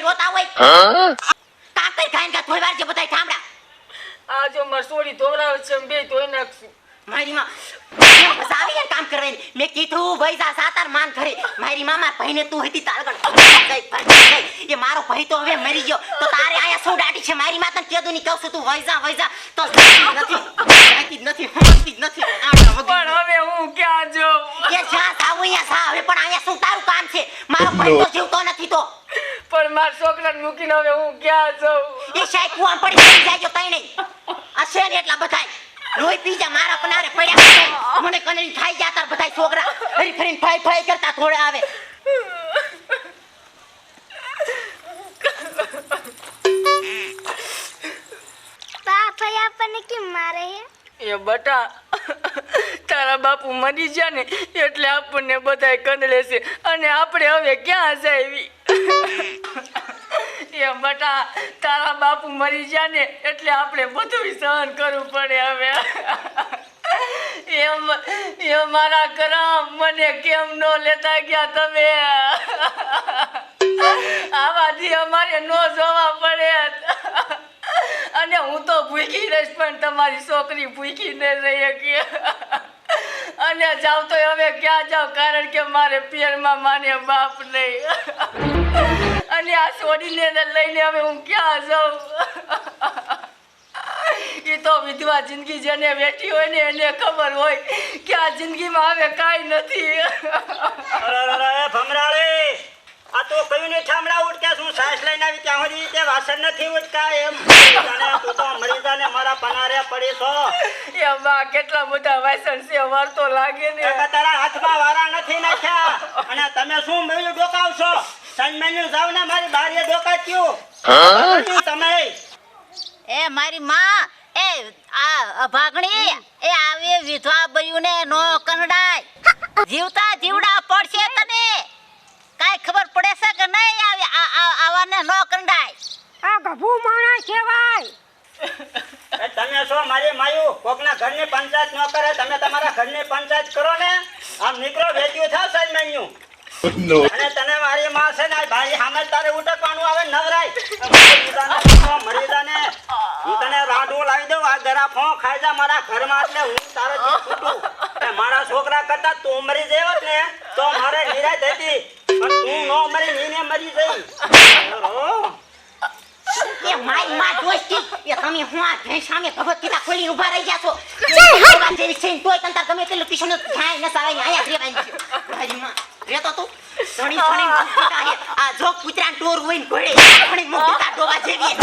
રોતા હોય. કામ કઈ ખાઈને થોડી વાર જે બતાય આ જો માર બે ધોઈ નાખશું. મારી માં મેં કીધું ભાઈ જા સાતાર માન ઘરે. મારી મામા ભાઈને તું હતી તારગણ. એ મારો ભાઈ તો હવે મરી ગયો. તો તારે આયા શું દાઢી છે? મારી માતા તને કીધું કહું છું તું વૈજા વૈજા તો નથી નથી નથી નથી પણ હવે હું ક્યાં જો એ જ્યાં જાવું અહીંયા સા હવે પણ અહીંયા શું તારું કામ છે? મારો ભાઈ તો જીવતો નથી તો. પણ મારા છોકરાને મૂકીને હવે હું ક્યાં જાઉં? એ શાયદ કુવા પડી જાય જો તઈ નહીં આ ને એટલા બધાય. લોહી પી જા મારા પનારે પડ્યા છે. મને કનરી ખાઈ ગયા તાર બધાય છોકરા. ફરી ફરી ફાઈ ફાઈ કરતા થોડે આવે. બા ભાઈ આપણને કેમ મારે હે? એ બટા તારા બાપુ મરી ગયા ને એટલે આપણને બધાય કંદડે છે. અને આપણે હવે ક્યાં જાવી એ બટા, તારા બાપુ મરી ગયા ને એટલે આપણે બધું સહન કરવું પડે હવે. એ મારા કરમ મને કેમ ન લેતા ગયા તમે? આવાથી અમારે ન જોવા પડે. અને હું તો ભૂખી રહીશ, પણ તમારી છોકરી ભૂખી ન રહી કે અને જાવ તો હવે ક્યાં જાવ, કારણ કે મારે પિયરમાં માને બાપ નહીં. અને આ છોડીને લઈને હવે હું ક્યાં જાઉં? એ તો વિધવા જિંદગી જેને બેઠી હોય ને એને ખબર હોય કે આ જિંદગીમાં હવે કાંઈ નથી. અરે આ તો કયું ને ઠામડા ઉડક્યા શું સાસ લઈને આવી ત્યાં સુધી તે વાસણ નથી ઉડકા એમ તું તો મરી પનારે પડી છો એ બા કેટલા બધા વાસણ છે વાર તો લાગે ને. તારા હાથમાં વારા નથી નાખ્યા. અને તમે શું મેળ્યું ડોકાવશો? સન મેન્યુ જાવ ને મારી બારીએ ડોકાચ્યું. તમે એ મારી માં એ આ અભાગણી એ આવે વિધવા બયુને નો કંડાય. જીવતા જીવડા પડશે તને. કાઈ ખબર પડે છે કે નહીં આવે આ આ- આવાને નો કંડાય? આ ગભુ માણસ કહેવાય. એ તમે છો મારી માયુ કોકના ઘરની પંચાયત ન કરે તમે તમારા ઘરની પંચાયત કરો ને. આમ નીકળો વેચ્યું થાવ મેન્યુ અને તને મારી માં છે ને ભાઈ સામે તારે ઉટકવાનું આવે નવરાય મરી જાને, મરી જાને હું તને રાંડવું લાવી દઉં આ ગરા ફો ખાઈ જા મારા ઘરમાં એટલે હું તારે છૂટું મારા છોકરા કરતા તું મરી જાય ને તો મારે નિરાશ હતી પણ તું નો મરી નીને મરી જઈ. એ મારી માં દોસ્તી એ તમે હું આ ભેંસ સામે ભગવત ગીતા ખોલીને ઊભા રહી ગયા છો? જેવી છે તોય તને ગમે તેટલું ટ્યુશન થાય ન સાવે અહીંયા જ રહેવાનું છે. મારી માં રહેતો તું? ઘણી ઘણી આ જો કૂતરાને ટોર હોય ને ઘોડે ઘણી જેવી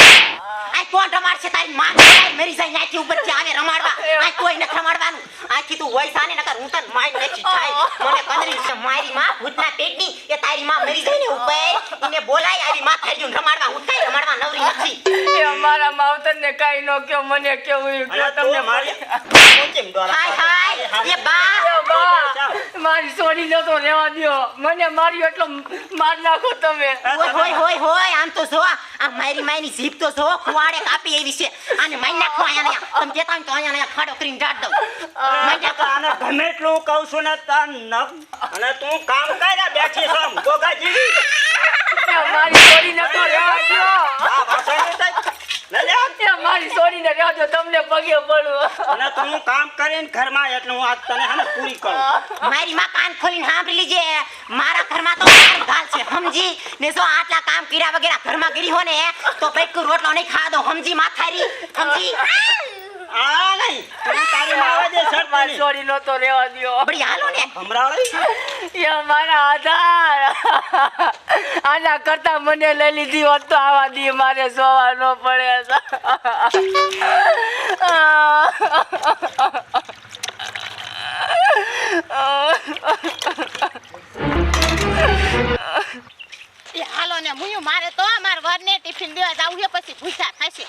આ કોણ રમાડશે? તારી માં ને મરી જાય ઉપર ઉપરથી આવે રમાડવા. આ કોઈ નથી રમાડવાનું. આથી તું હોય સાને નકર હું તને મારી નાખી થાય મને કંદરી છે મારી માં ભૂતના પેટની. એ તારી માં મરી જાય ને ઉપર. એને બોલાય આવી માં થઈ જું રમાડવા. હું કઈ રમાડવા નવરી નથી. એ અમારા માવતર ને કઈ ન કયો મને કેવું કયો તમને મારી કેમ દોરા હાય હાય એ બા. મારી સોરી નતો રેવા દ્યો. મને માર્યો એટલો માર નાખો તમે. હોય હોય હોય હોય આમ તો જો આ મારી માયની જીભ તો જો કુવાડે કાપી એવી છે. આને મારી નાખો અહીંયા ને તમે કહેતા હોય તો અહીંયા ને અહીંયા ખાડો કરીને ઢાળ દઉં. મારી નાખો. આને ગમે એટલું કહું છું ને તાર નખ અને તું કામ કર્યા બેઠી છો ગોગા જીવી મારી સોરી નતો રહેવા દ્યો આ ભાષા મારી સોરીને રહેવા દ્યો તમને પગે પડું. અને તું કામ કરીને ઘરમાં એટલે હું આજ તને હે ને પૂરી કરું. મારી માં કાન ખોલીને સાંભળી લીજે. મારા ઘરમાં તો ગાલ છે સમજી? ને જો આટલા કામ કર્યા વગેરે ઘરમાં ગીરી હો ને તો પેટકું રોટલો નહીં ખાવા દો સમજી માથારી? સમજી? આ નહીં. તું તારી માવા મારી દ્યો. હાલો ને. ભમરાળી એ મારા આધાર. આના કરતા મને લઈ લીધી હોત તો આવા દી મારે જોવા ન પડે. એ હાલો ને મુયું મારે તો માર વરને ટિફિન દેવા જાવું છે પછી ભૂસા થશે.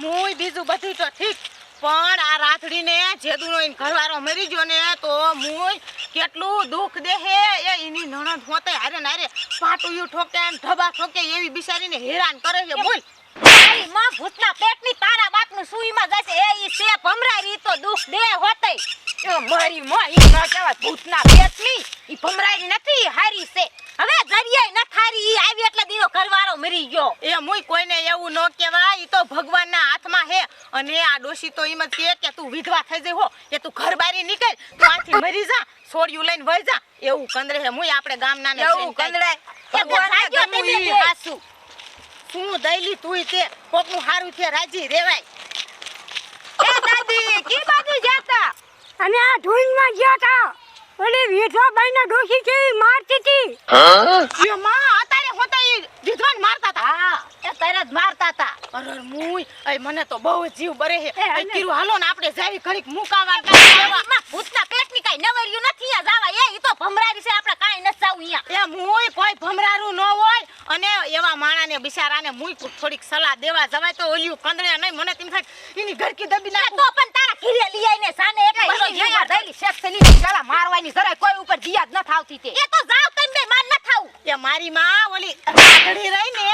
મુય બીજું બધું તો ઠીક. પણ આ રાથડીને જેદુનો એને ઘરવાળો મરી ગયો ને, તો હું કેટલું દુઃખ દેહે. એ એની નણંદ હોતે હારે ને હારે પાટુયું ઠોકે ને ધબા ઠોકે એવી બિચારીને હેરાન કરે છે, બોલ. તારી માં ભૂતના પેટની તારા બાપનું સુઈમાં જશે, એ ઈ છે ભમરારી તો દુઃખ દે હોતે. મારી માં ઈ ન કહેવાય, ભૂતના પેટની, ઈ ભમરારી નથી હારી છે. હવે દરિયાઈ નખારી આવી એટલે દીનો ઘરવાળો મરી ગયો. એ મુય કોઈને એવું ન કહેવાય ઈ તો ભગવાનના હાથમાં હે. અને આ ડોશી તો એમ જ કે તું વિધવા થઈ જઈ હો કે તું ઘર બારી નીકળ તું આથી મરી જા છોડ્યું લઈને વઈ જા. એવું કંદરે હે મુય આપણે ગામના ને એવું કંદરે? ભગવાનના ગમું ઈ હાસુ. શું દઈલી તુંય તે? કોકનું હારું છે રાજી રેવાય. એ દાદી કી બાજુ જાતા અને આ ઢૂંઢમાં ગયા તા. ઓલી વિધવા બાઈના ડોશી છે મારતી હતી હા? માં અતારે હોતા એ વિધવાન મારતા હતા હા એ તરત જ મારતા હતા અરે મુય અય મને તો બહુ જીવ બરે હે એ, કીરું હાલો ને આપણે જાવી ઘડીક મુકાવા એમાં ભૂતના પેટની કાઈ નવર્યું નથી આ જાવા. એ ઈ તો ભમરારી છે આપણે કાઈ નથી જાવું અહીંયા. એ મુય કોઈ ભમરારું ન હોય. અને એવા માણાને બિચારાને મુય થોડીક સલાહ દેવા જવાય તો ઓલ્યું કંદરે નહીં મને તેમ થાય એની ઘરકી દબી એ નાખું. તો પણ તારા ઘીરે લઈ આવીને સાને એક એ, બસો એ, જીવવા એ, દઈલી શેક્ષલી ચાલા મારવાની જરાય કોઈ ઉપર દિયા ન થાવતી તે. એ તો જાવ તને બે માર ન થાવું. એ મારી માં ઓલી ઘડી રહી ને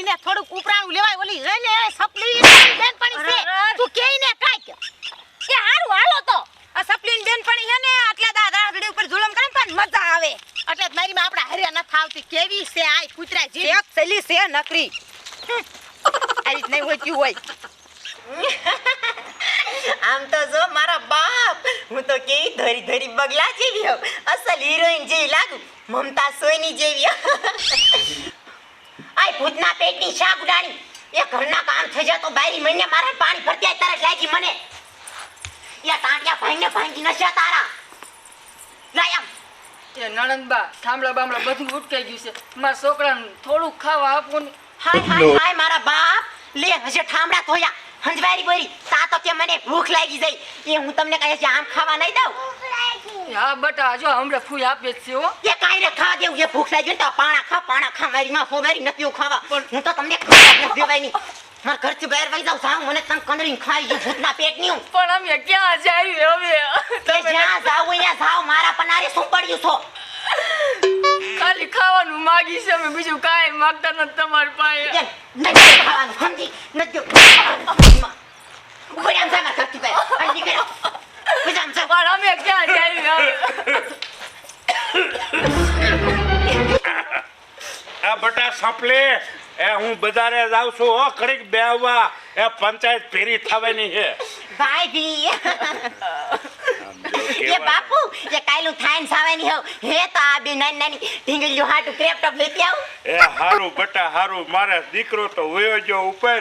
એને થોડુંક ઉપરાણું લેવાય ઓલી રહી ને સપલી બેનપણી છે. અરે, અરે. તું કેય ને કાંઈક. એ હારું હાલો તો. આ સપલીન બેનપણી છે ને આટલા દાદા આગળ ઉપર જુલમ કરે પણ મજા આવે. એટલે જ મારી માં આપડા હરે ન થાવતી. કેવી છે આય કૂતરા એક સલી છે નકરી. આ રીત નહીં હોતી હોય. આમ તો જો મારા બાપ હું તો કે ધરી ધરી બગલા જેવી હોઉં. અસલ હિરોઈન જેવી લાગુ મમતા સોયની જેવી. આય ભૂતના પેટની શાક ઉડાણી એ ઘરના કામ થઈ જાય તો બારી મહિને મારે પાણી ભરતી તરત લાગી મને. યા તાંટિયા ભાઈને ભાંગી નશ્યા તારા. લાયા આમ નણંદબા થાંભલા બામળા બધું ઉટકાઈ ગયું છે. મારા છોકરાને થોડું ખાવા આપો ને. હાય હાય હાય મારા બાપ. લે હજે ઠામડા ધોયા. હંજવારી બોરી તા તો કે મને ભૂખ લાગી જાય. એ હું તમને કહે છે આમ ખાવા નહીં દઉં? હા બટા જો હમણાં ફૂઈ આપે જ છે હો. એ કાઈ રે ખા દેવું કે ભૂખ લાગી ને તો પાણા ખા પાણા ખા મારી માં ફોબારી નથી ખાવા. પણ હું તો તમને ખાવા નથી દેવાય નહીં મારા ઘરથી બહાર વઈ જાઉં સાવ મને તમ કંદરી ખાઈ ગયું ભૂતના પેટની હું. પણ અમે ક્યાં જાય હવે? તમે જ્યાં જાવ અહીંયા જાવ મારા પનારે શું પડ્યું છો. ખાલી ખાવાનું માગી છે અમે બીજું કાંઈ માગતા નથી તમારી પાસે. નથી ખાવાનું સમજી? નથી ઉપર આમ જા મારા ઘરથી બહાર અને નીકળો આમ જા. પણ અમે ક્યાં જાય આ બટા સાંપલે એ હું બજારે જાઉં છું હો ઘડીક બેહવા. એ પંચાયત ફેરી થવાની છે. ભાઈ એ બાપુ એ કાયલું થાઈન સાવાની હોવ. હે તો આ બે નાની નાની ઢીંગલીઓ હાટુ ક્રેપટોપ લેતી આવું. એ હારું બટા હારું મારે દીકરો તો વયો ગયો ઉપર.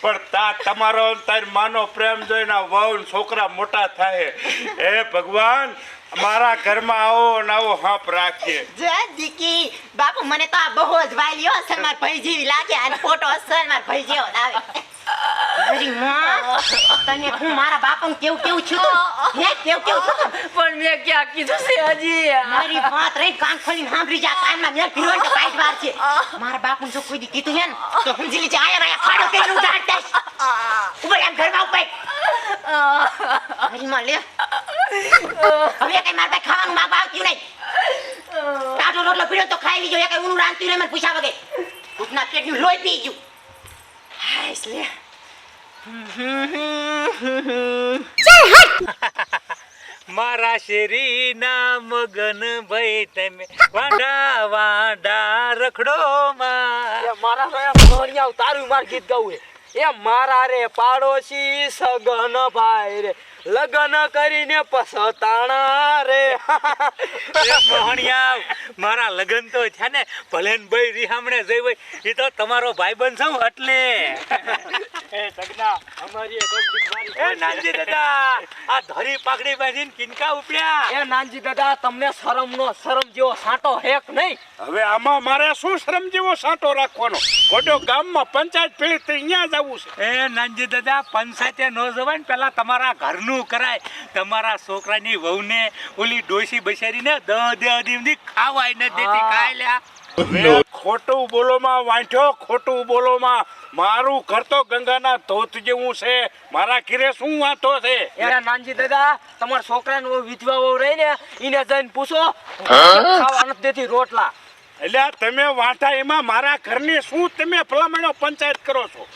પણ તા તમારો તાર માનો પ્રેમ જોઈને વહુ છોકરા મોટા થાય. હે ભગવાન મારા ઘરમાં આવો ને આવો હાંપ રાખીએ. જય દીકી બાપુ મને તો આ બહુ જ વાલ્યો અસર માર ભાઈ જેવી લાગે. અને ફોટો અસર માર ભાઈ જેવો આવે અરે માં તને હું મારા બાપા કેવું કેવું છું? હે કેવું કેવું છું? પણ મેં ક્યાં કીધું છે હજી? મારી વાત રહી કાન ખોલીને સાંભળી જા કાનમાં મેં પીરો તો કાઈટ વાર છે. મારા બાપુ જો કોઈ દી કીધું હે ને તો સમજી લીજે આયા રહ્યા ખાડો કરીને ઉડાડ દઈશ. ઉપર એમ ઘરમાં ઉપર મારી માં લે. હવે કઈ મારા ભાઈ ખાવાનું માંગવા આવતું નહીં. તાજો રોટલો પીડ્યો તો ખાઈ લીજો એ કઈ ઊનું રાંધતી રહે મને પૂછા વગર. ભૂતના પેટનું લોહી પી ગયું. હા લે. મારા શેરીના મગન ભાઈ, તમે વાંડા વાંડા રખડો માં. મારા રે મોહણિયા તારું માર ગીત ગાવું એ મારા રે પાડોશી સગન ભાઈ રે. લગન કરીને પસતાણા રે. મોહણિયા મારા લગન તો છે ને ભલે ભાઈ રિહામણે જઈ હોય એ તો તમારો ભાઈબંધ છું એટલે. એ સગના અમારી નાનજી દાદા આ ધરી પાઘડી બાંધીને કિનકા ઉપડ્યા. એ નાનજી દાદા તમને શરમ નો શરમ જેવો સાંટો હેક નહીં. હવે આમાં મારે શું શ્રમ જેવો સાંટો રાખવાનો? ગોડો ગામમાં પંચાયત તો અહીંયા જવું છે. એ નાનજી દાદા પંચાયતે ન જવાય ને પેલા તમારા ઘરનું કરાય? તમારા છોકરાની વહુને ઓલી ડોસી બસારીને દહ દિવસથી ખાવાય ન દેતી હા. લ્યા ખોટું બોલોમાં વાંચ્યો ખોટું બોલોમાં. મારું ઘર તો ગંગાના ધોત જેવું છે. મારા ઘરે શું વાંધો છે? એના નાનજી દાદા તમારા છોકરાને વિધવા વહુ રહી ને એને જઈને પૂછો. ખાવા નથી દેતી રોટલા. એટલે તમે વાંધા એમાં મારા ઘરની શું તમે ભલામણો પંચાયત કરો છો?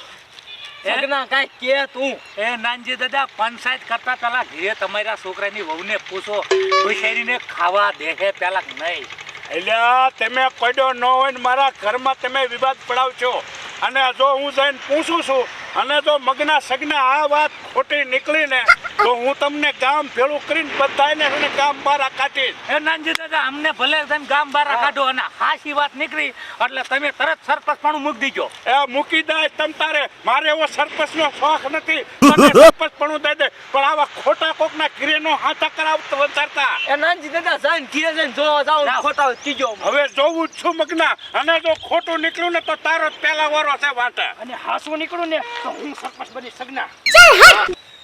સગના કાંઈ કે તું? એ નાનજી દાદા પંચાયત કરતા પેલા ઘરે તમારા છોકરાની વહુને પૂછો વિશેરીને ખાવા દેહે પેલા નહીં? એટલે તમે પડ્યો ન હોય ને મારા ઘરમાં તમે વિવાદ પડાવશો. અને જો હું જઈને પૂછું છું અને જો મગના સગના આ વાત ખોટી નીકળી ને તો હું તમને ગામ ભેળું કરીને બધાને ગામ બહાર કાઢીશ. એ નાનજી દાદા અમને ભલે તમે ગામ બહાર કાઢો અને હાસી વાત નીકળી એટલે તમે તરત સરપંચ પણ મૂકી દીજો. એ મૂકી દે તમ તારે મારે એવો સરપંચ નો શોખ નથી. સરપસ સરપંચ પણ દે દે પણ આવા ખોટા કોક ના ઘીરે નો હાથા કરાવતો વધારતા. એ નાનજી દાદા જઈને ઘીરે જઈને જોવા જાવ ખોટા ત્રીજો હવે જોવું જ છું મગના અને જો ખોટું નીકળ્યું ને તો તારો પેલા વારો છે વાંટે. અને હાસુ નીકળું ને તો હું સરપંચ બની સગના.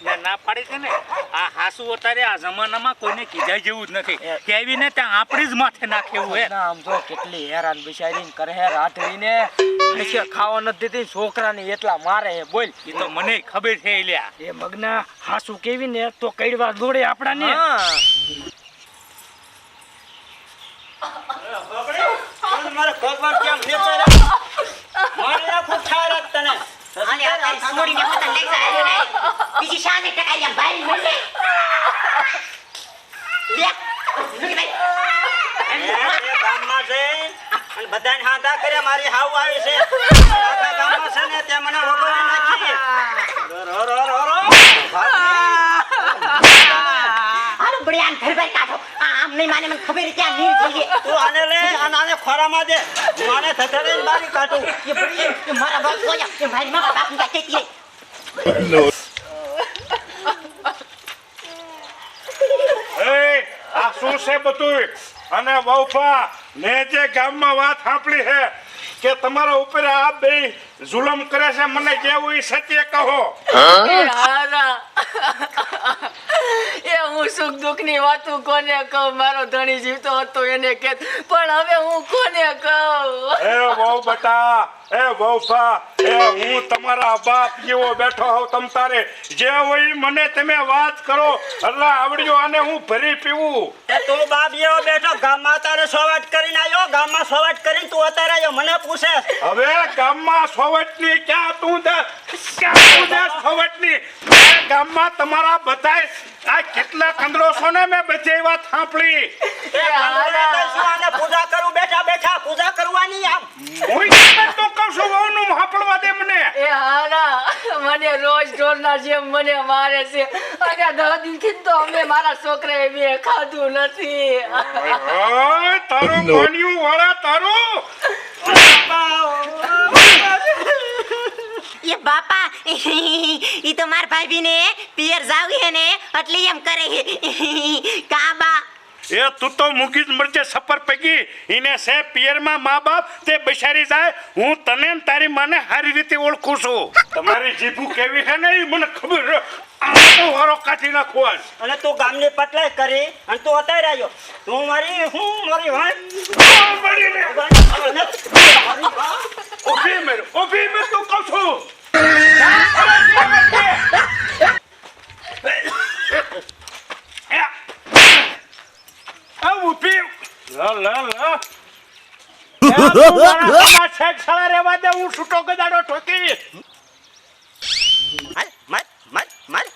ને ના પાડી છે ને. આ હાસુ અત્યારે આ જમાનામાં કોઈને કીધા જેવું જ નથી. કેવી ને ત્યાં આપણી જ માથે નાખેવું હે. આમ જો કેટલી હેરાન બિચારીને કરે હે રાત્રિને પછી ખાવા નથી દેતી છોકરાને એટલા મારે હે બોલ. એ તો મને ખબર છે લ્યા એ મગના હાસુ કેવી ને તો કઈડવા દોડે આપણા ને મારે ભગવાન કેમ નીકળે મારે આખું ઠાર જ તને અને આ તારી સોડીને પોતા લઈ જા આલ્યો નહીં. બીજી શાને ટકાઈ આમ ભારી મળે લે નથી ભાઈ. ગામમાં જઈ અને બધાને હાંધા કર્યા મારી હાવ આવી છે. આખા ગામમાં છે ને તે મને વગોવી નાખી રો રો રો રો. હાલો આમ ઘર બાર કાઢો. નહીં માને મને ખબર આ નીર જોઈએ? તું આને લે અને આને ખોરામાં દે. માને થથડીને બારી કાઢું. એ બડી એ મારા બાપ જોયા એ મારી મારા બાપની કહેતી રહી એ આ શું છે બધું અને વહુફા મેં જે ગામમાં વાત સાંભળી છે કે તમારા ઉપર આ બે જુલમ કરે છે. મને કેવું ઈ સત્ય કહો. હું સુખ દુઃખની વાતું કોને કહું? મારો ધણી જીવતો હતો એને કે પણ હવે હું કોને કહું? એ વહુ બેટા એ વહુફા એ હું તમારા બાપ જેવો બેઠો હોઉં તમ તારે. જે હોય મને તમે વાત કરો. અલ્લા આવડ્યો આને હું ભરી પીવું. એ તું બાપ જેવો બેઠો ગામમાં તારે સોવાટ કરીને આવ્યો ગામમાં સોવાટ કરીને તું અત્યારે આવ્યો મને પૂછે. હવે ગામમાં સોવટની ક્યાં તું દે? ક્યાં તું દે સોવટની? ગામમાં તમારા બધાય આ કેટલા કંદરોસો ને મેં બધી વાત સાંભળી. પૂજા કરું? બેઠા બેઠા પૂજા કરવાની આમ. હું તો કહું છું વહુનું સાંભળવા દે મને. એ હારા મને રોજ ઢોરના જેમ મને મારે છે. અને દાદીથી તો અમે મારા છોકરાએ મેં ખાધું નથી. તારું મોન્યું વાળા તારું. એ બાપા ઈ તો માર ભાભી ને પિયર જાવી હે ને એટલે એમ કરે હે. કાબા. એ તું તો મૂકી જ મરજે સફર પૈકી. એને છે પિયરમાં મા બાપ તે બિચારી જાય. હું તને ને તારી માને સારી રીતે ઓળખું છું. તમારી જીભું કેવી છે ને એ મને ખબર વારો કાઢી આજ. અને તું ગામને પટલાય કરી અને તું અત્યારે આવ્યો તું મારી હું મારી આ મળી મેર ઊભી મેર તું કહું છું. હું છૂટો ગદાડો ઠોકી માર માર.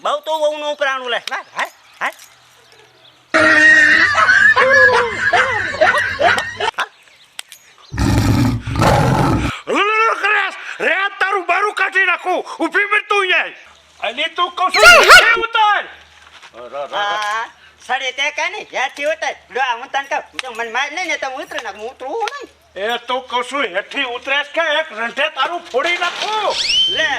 બહુ તો વહુનું ઉપરાણું લે હાલ હાલ હાલ રે તારું બારું કાઢી નાખું ઊભી મેર તું યાર અલી તું કશું ઉતાર. સડે તે કઈ નહીં જ્યાંથી ઉતર. લો આ હું તને કહું મને માર નહીં ને તો હું ઉતરી નાખું હું ઉતરવું નહીં. એ તું કશું હેઠી ઉતરેશ કે એક રંઢે તારું ફોડી નાખું? લે.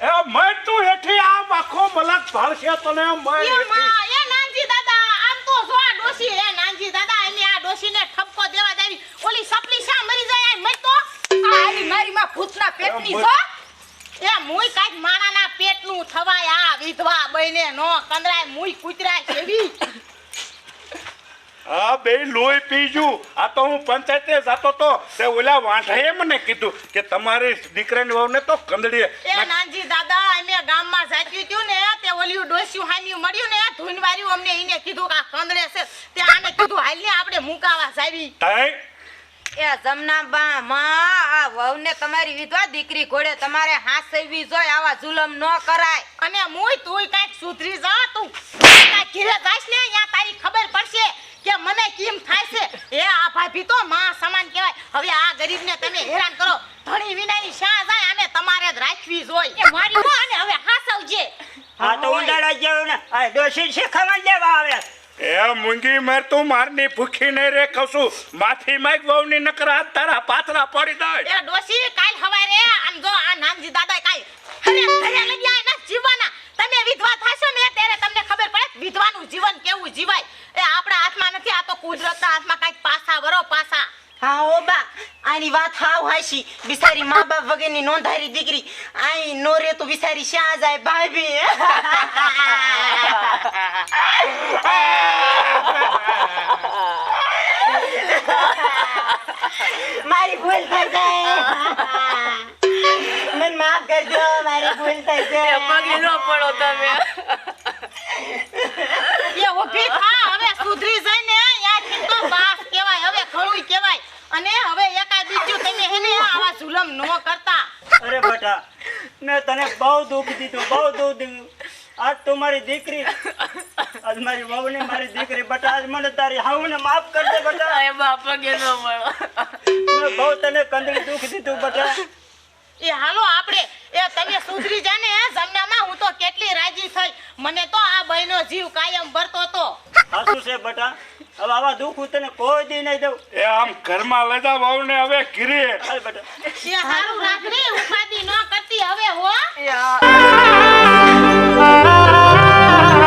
એ મય તું હેઠી આમ આખો મલક ભાળશે તને હેઠી. એ નાનજી દાદા આમ તો જો આ ડોસી એ નાનજી દાદા એને આ ડોશીને ઠપકો દેવા દેવી ઓલી સપલી શા મરી જાય આ મર તો આલી મારી માં ભૂતના પેટની છો એ મુઈ કાંઈક માણાના પેટનું થવાય આ વિધવા બઈને નો. કંદરાય મુઈ કૂતરાય કેવી આ બે લોહી પીજું. આ તો હું પંચાયતે જતો તો. તે ઓલા વાંઢાએ મને કીધું કે તમારી દીકરાની વહુને તો કંદડીએ. એ નાનજી દાદા અમે ગામમાં જાત્યું ત્યું ને તે ઓલિયું ડોસ્યું હામ્યું મળ્યું ને ધૂનવાર્યું અમને એને કીધું કે આ કંદરે છે. તે આને કીધું હાલ ને આપણે મુકાવા જાવી. તાઈ એ જમનાબા માં આ વહુને તમારી વિધવા દીકરી ઘોડે તમારે હાસવી જોય આવા જુલમ ન કરાય. અને મુય તુંય કાંઈક સુધરી જા તું. કાંઈક ઘીરે જાઈશ ને યા તારી ખબર પડશે કે મને કેમ થાય છે. એ આ ભાભી તો માં સમાન કહેવાય. હવે આ ગરીબને તમે હેરાન કરો. ધણી વિનાની શા જાય અને તમારે જ રાખવી જોઈએ. એ મારી માં અને હવે હાસવજે હા તો ઉંડાડા જેવું ને. આ ડોશી શીખવા દેવા આવે. એ મૂંગી મેર તું મારની ભૂખી નહીં રે, કહું માફી માંગ વહુની નકર હાથ તારા પાથરા પડી દે એ ડોસી કાલ હવારે આમ જો આ નાનજી દાદા કાઈ હરે હરે લઈ આય ના જીવવાના. તમે વિધવા થાશો ને, ત્યારે તમને ખબર પડે વિધવાનું જીવન કેવું જીવાય. એ આપણા હાથમાં નથી, આ તો કુદરતના હાથમાં કાઈ પાસા વરો પાસા. હા ઓ બા આની વાત હાવ હાશી બિસારી મા બાપ વગરની નોંધારી દીકરી. આઈ નો રે તો બિસારી શ્યાં જાય ભાભી? મારી ભૂલ થઈ જાય. મને માફ કરજો મારી ભૂલ થઈ જાય. પગલી ન પડો તમે એ ઊભી થા હવે સુધરી જાય ને યાથી તો બાસ કહેવાય હવે ઘણું કહેવાય અને હવે એકાદ બીજું તમે એને આવા જુલમ ન કરતા. અરે બેટા મેં તને બહુ દુઃખ દીધું બહુ દુઃખ દીધું. આજ તું મારી દીકરી આજ મારી વહુ ને મારી દીકરી બેટા આજ મને તારી હાઉ ને માફ કરજે બેટા. એ બાપ કે ન મેં બહુ તને કંદડી દુઃખ દીધું બેટા. એ હાલો આપણે એ તમે સુધરી જા ને જમનામાં હું તો કેટલી રાજી થઈ. મને તો આ બહેનો જીવ કાયમ ભરતો તો સાસુ છે બટા. હવે આવા દુઃખ હું તને કોઈ દી નહીં દઉં. એ આમ ઘરમાં લેતા જા વહુને હવે ગીરી હાલ બટા. એ હારું રાખને ઉપાધિ ન કરતી હવે હો. યા આ